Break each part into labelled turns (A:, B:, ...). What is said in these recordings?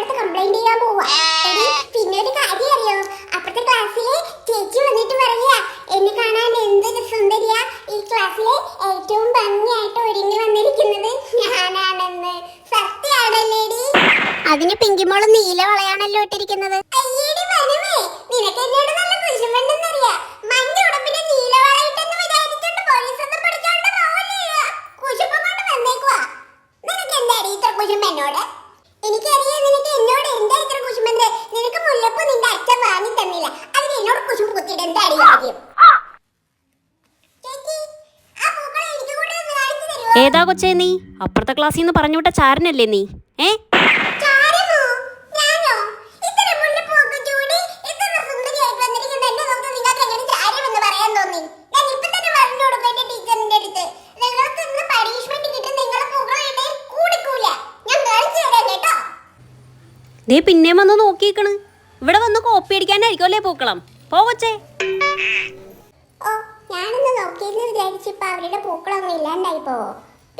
A: അടുത്ത് കംപ്ലൈന്റ് ചെയ്യാൻ പോവാ. പിന്നെ ഒരു കാര്യം അറിയോ അപ്പുറത്തെ ക്ലാസ്സിലെ ചേച്ചി വന്നിട്ട് പറയാ എന്നെ കാണാൻ എന്തൊരു സുന്ദരിയ ഈ ക്ലാസ്സിലെ ഏറ്റവും ഭംഗിയായിട്ട് ഒരുങ്ങി വന്നിരിക്കുന്നത് ഞാനാണെന്ന്. സത്യാണല്ലേടി. അതിന് പിങ്കിമോൾ നീല വളയാണല്ലോ ഇട്ടിരിക്കുന്നത്. അയ്യേ
B: ഏതാ കൊച്ചേ നീ? അപ്പുറത്തെ ക്ലാസ്സിൽ നിന്ന് പറഞ്ഞു വിട്ട ചാരനല്ലേ നീ? ഏ? നീ പിന്നെയും വന്ന് നോക്കിയിക്കണ്. ഇവിടെ വന്ന് കോപ്പി അടിക്കാനായിരിക്കും അല്ലേ പൂക്കളം? പോവച്ചേ
A: ഓ ഞാനൊന്ന് നോക്കിയെന്ന് വിചാരിച്ചിപ്പോ അവരുടെ പൂക്കളൊന്നും ഇല്ലാണ്ടായി പോവോ?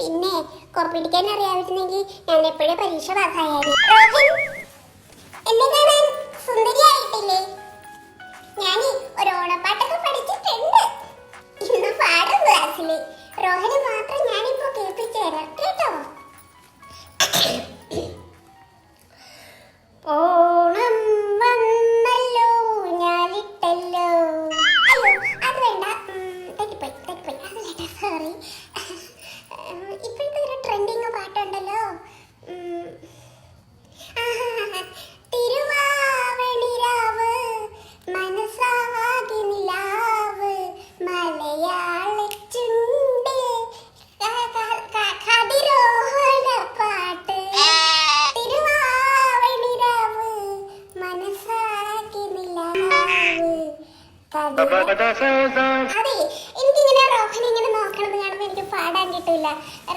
A: പിന്നെ കോപ്പിടിക്കാൻ അറിയാമായിരുന്നെങ്കിൽ ഞാൻ എപ്പോഴും പരീക്ഷ പാസ്സായാലും സുന്ദരിയായിട്ടില്ല? അതെ എനിക്കിങ്ങനെ റോഹൻ ഇങ്ങനെ നോക്കണത് കാണുമ്പോ എനിക്ക് പാടാൻ കിട്ടൂല.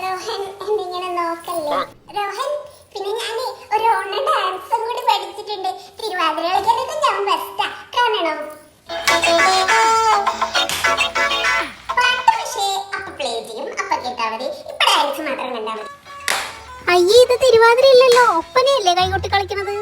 A: റോഹൻ എന്നിങ്ങനെ നോക്കല്ലേ? റോഹൻ പിന്നെ ഞാൻ ഒരു ഓണ ഡാൻസും കൂടി പഠിച്ചിട്ടുണ്ട്. തിരുവാതിര കളിക്കാനൊക്കെ ഞാൻ ബെസ്റ്റാ കാണണോ? പാട്ട് പക്ഷേ അപ്പൊ പ്ലേ ചെയ്യും. അപ്പൊ കേട്ടാ ഡാൻസ് മാത്രം കണ്ടാ അയ്യേ ഇത് തിരുവാതിര ഇല്ലല്ലോ ഒപ്പനയല്ലേ കൈകൊട്ടി കളിക്കുന്നത്